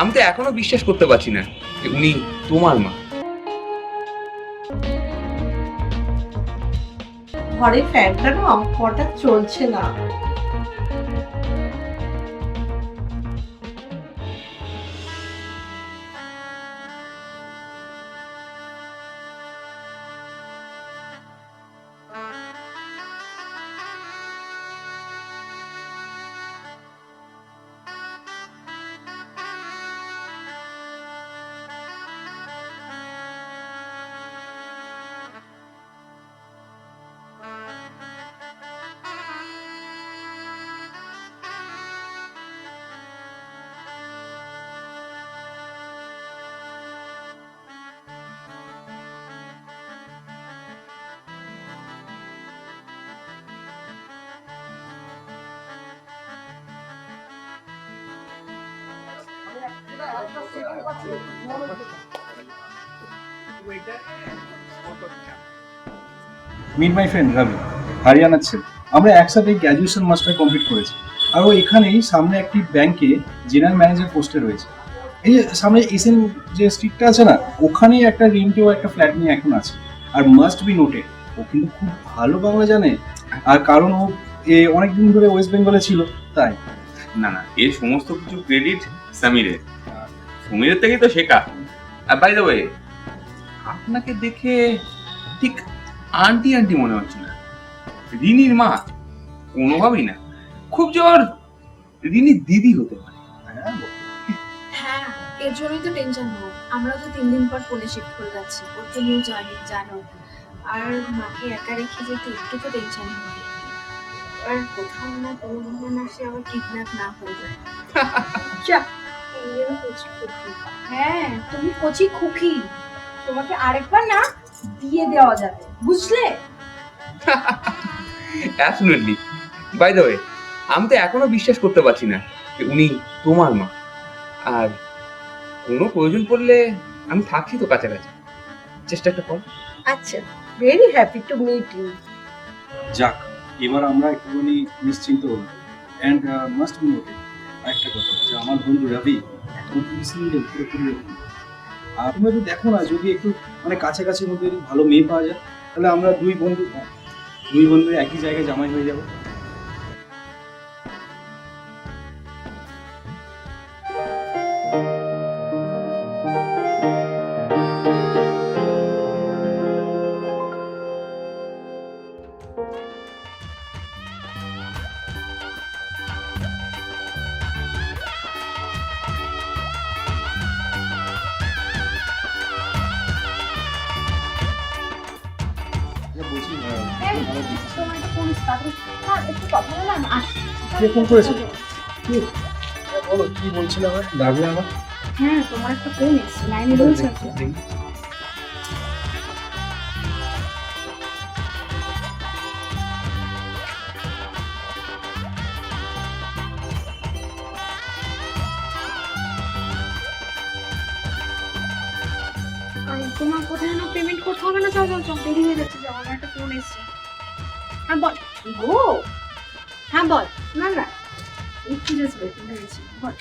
আমি তো এখনও বিশ্বাস করতে পারছি না যে উনি তোমার মা। ঘরে ফ্যানটা না হঠাৎ চলছে না। মিট মাই ফ্রেন্ড রবি হরিয়ানার ছেলে আমরা একসাথে গ্র্যাজুয়েশন মাস্টার কমপ্লিট করেছি। আর ও এখানেই সামনে একটি ব্যাংকে জেনারেল ম্যানেজার পোস্টে রয়েছে। এই যে সামনে এসএন যে স্ট্রিটটা আছে না, ওখানেই একটা রেন্টেও একটা ফ্ল্যাট নিয়ে এখন আছে। আর মাস্ট বি নোটেড ও কিন্তু খুব ভালো বাংলা জানে। আর কারণ ও এ অনেক দিন ধরে ওয়েস্ট বেঙ্গলে ছিল, তাই। না না এর সমস্ত কিছু ক্রেডিট সমীরের সমীরের থেকেই তো শেখা। আর বাই দ্য ওয়ে আপনাকে দেখে ঠিক আন্টি আন্টি মনে হচ্ছে না। রিনির মা কোনোভাবেই না। খুব জোর রিনির দিদি হতে পারে। হ্যাঁ হ্যাঁ এর জন্যই তো টেনশন হয় আমরা তো তিন দিন পর পুনে শিফট করে যাচ্ছি। ওর তো নিউ জানি জানো। আর মাকে একা রেখে যেতে একটু তো টেনশন হয় আর কোথাও না কোনো না সে আবার কিডন্যাপ না হয়ে যায়। হ্যাঁ তুমি কচি খুকি তোমাকে আরেকবার না দিয়ে দেওয়া যাবে বুঝলে? অ্যাবসলিউটলি বাই দ্য ওয়ে আমি তো এখনও বিশ্বাস করতে পারছি না যে উনি তোমার মা। আর কোনো প্রয়োজন পড়লে আমি থাকছি তো কাছাকাছি। চেষ্টা একটা কর। আচ্ছা very happy to meet you যাক এবার আমরা একটুখানি নিশ্চিন্ত হলাম। অ্যান্ড মাস্ট বি নোটেড একটা কথা যে আমার বন্ধু রবি এখন পুরোপুরি আর তুমি যদি দেখো না, যদি একটু মানে কাছাকাছির মধ্যে ভালো মেয়ে পাওয়া যায়, তাহলে আমরা দুই বন্ধু দুই বন্ধু একই জায়গায় জামাই হয়ে যাব। তাড়াতাড়ি হ্যাঁ একটু কথা বললাম আসছি। কে ফোন করেছে? বলো কি বলছিলে আমার? ডাকলে আমার? হ্যাঁ তোমার একটা ফোন এসেছে লাইনে রয়েছে তোমার কোথায় যেন পেমেন্ট করতে হবে না? চল চল চল দেরি হয়ে যাচ্ছে যাও আমার একটা ফোন এসেছে। হ্যাঁ বল। গো হ্যাঁ বল না না একটু জাস্ট ওয়েটিং হয়েছে বল।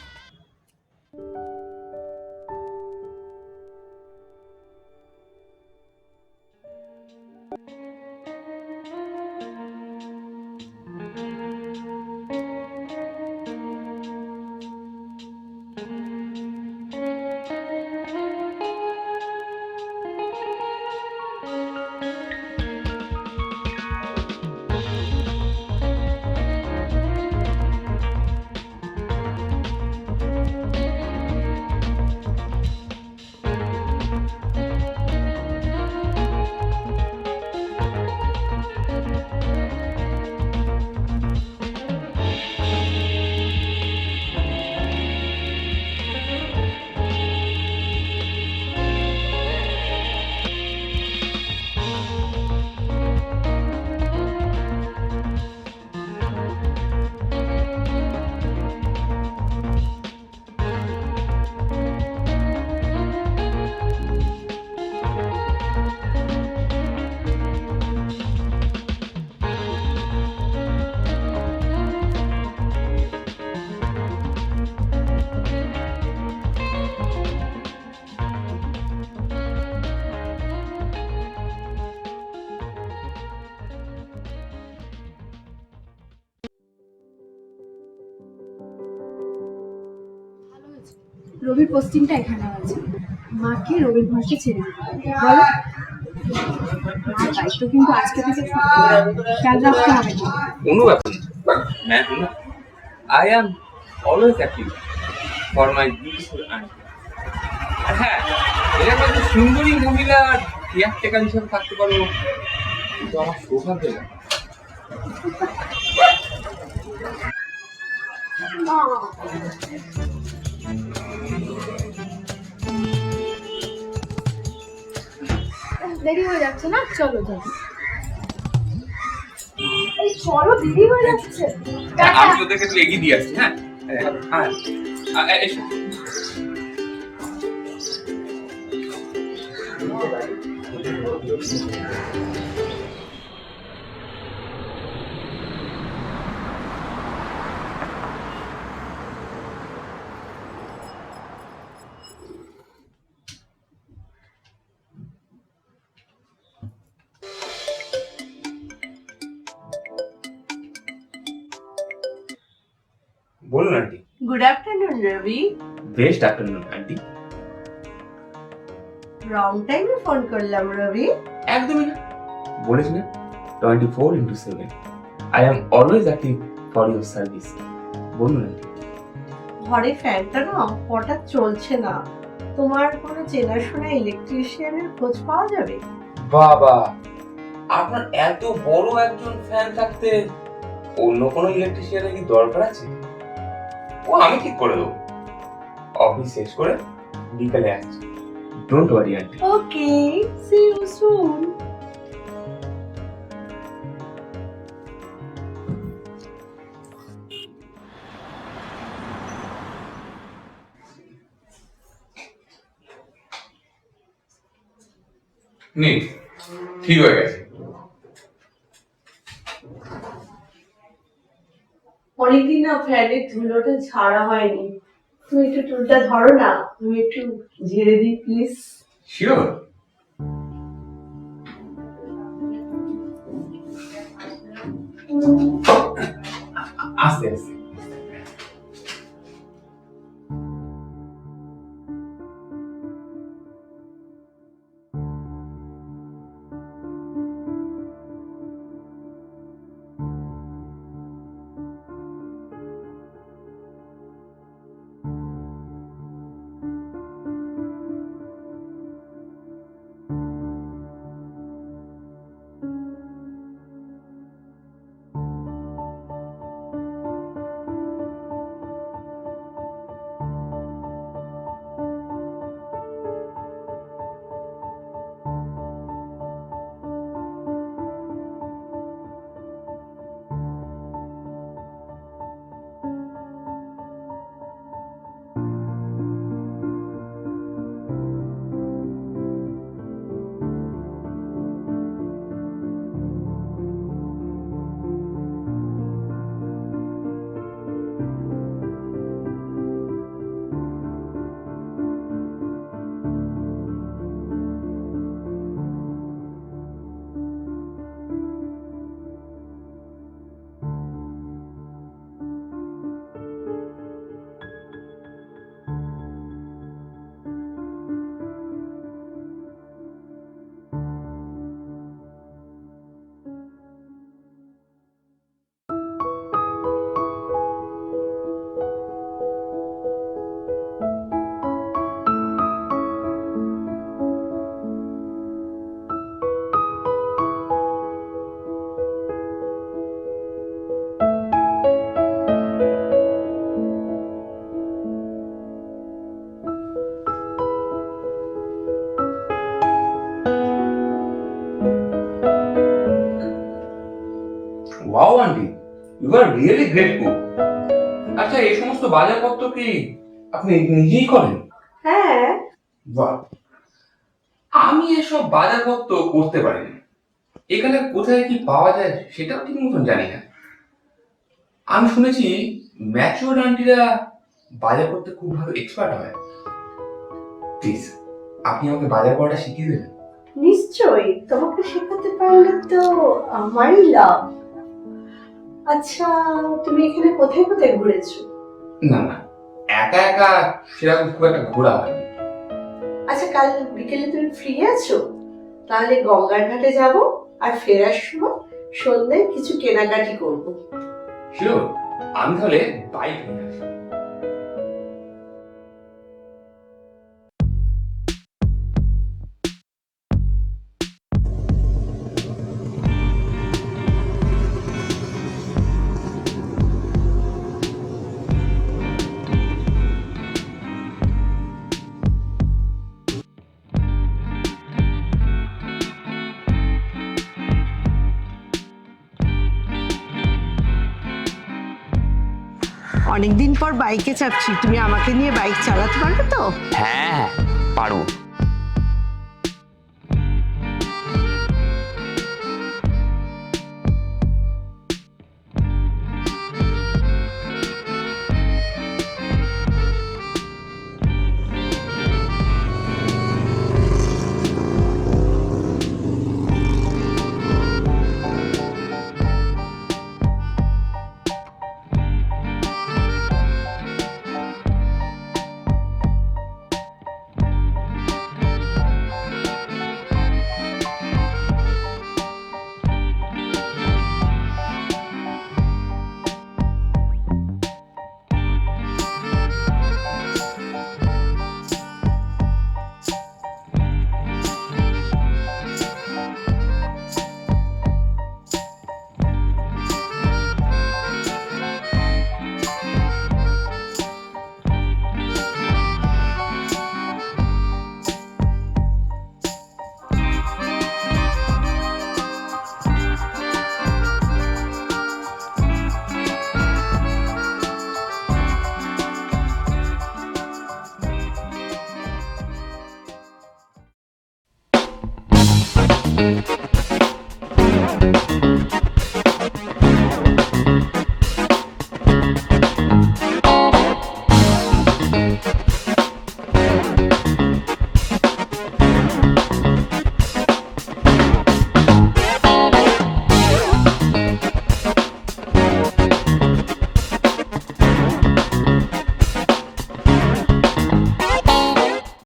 রবির পোস্টিংটা এখানে আছে। মাকে রবির ঘরকে ছেড়ে দিতে। বলো। মার দায়িত্ব কিন্তু আজকে থেকে খেয়াল রাখতে হবে। কোনো ব্যাপার না। I am always happy for my beautiful aunty আর হ্যাঁ এরকম একটা সুন্দরী মহিলা আর কেয়ারটেকার হিসেবে থাকতে পারব কিন্তু আমার ব্যাপার। দেরি হয়ে যাচ্ছে না? চলো চলো। চলো দিদি হয়ে যাচ্ছে। আমি ওদেরকে একটু এগিয়ে দিয়ে আসছি হ্যাঁ? হ্যাঁ হ্যাঁ। এ- এসো। বলুন aunty. Good afternoon Robi best afternoon aunty. Wrong টাইমে ফোন করলাম রবি একদমই না। বলেছি না twenty four into seven I am always active for your service বলুন আন্টি। ঘরে ফ্যানটা না হঠাৎ চলছে না। তোমার কোনো চেনাশোনা ইলেকট্রিশিয়ানের খোঁজ পাওয়া যাবে? বাবা আপনার এত বড় একজন ফ্যান থাকতে অন্য কোনো ইলেকট্রিশিয়ানের কি দরকার আছে? ও আমি ঠিক করে দেবো। অফিস শেষ করে বিকালে আসছি। Don't worry aunty okay see you soon নেই ঠিক হয়ে গেছে অনেকদিন না ফ্যানের ধুলোটা ছাড়া হয়নি। তুমি একটু টুলটা ধরো না, তুমি একটু ঝেড়ে দিই প্লিজ শিওর আস্তে আস্তে। Wow aunty you are really great cook আচ্ছা এই সমস্ত বাজারপত্র কি আপনি নিজেই করেন? হ্যাঁ। বাহ। আমি এসব বাজারপত্র করতে পারি না এখানে কোথায় কি পাওয়া যায় সেটাও ঠিক মতন জানি না। আমি শুনেছি ম্যাচিওর আন্টিরা বাজার করতে খুব ভালো এক্সপার্ট হয়। প্লিজ আপনি আমাকে বাজার করাটা শিখিয়ে দেবেন। নিশ্চয়ই তোমাকে শেখাতে পারলে তো আমারই লাভ। আচ্ছা তুমি এখানে কোথায় কোথায় ঘুরেছো? না না একা একা সেরকম খুব একটা ঘোরা হয়নি। আচ্ছা কাল বিকেলে তুমি ফ্রি আছো? তাহলে গঙ্গার ঘাটে যাব আর ফেরার সময় সন্ধ্যায় কিছু কেনাকাটি করব। শিওর আমি তাহলে বাইক নিয়ে আসি অনেকদিন পর বাইকে চাপছি। তুমি আমাকে নিয়ে বাইক চালাতে পারবে তো? হ্যাঁ পারব।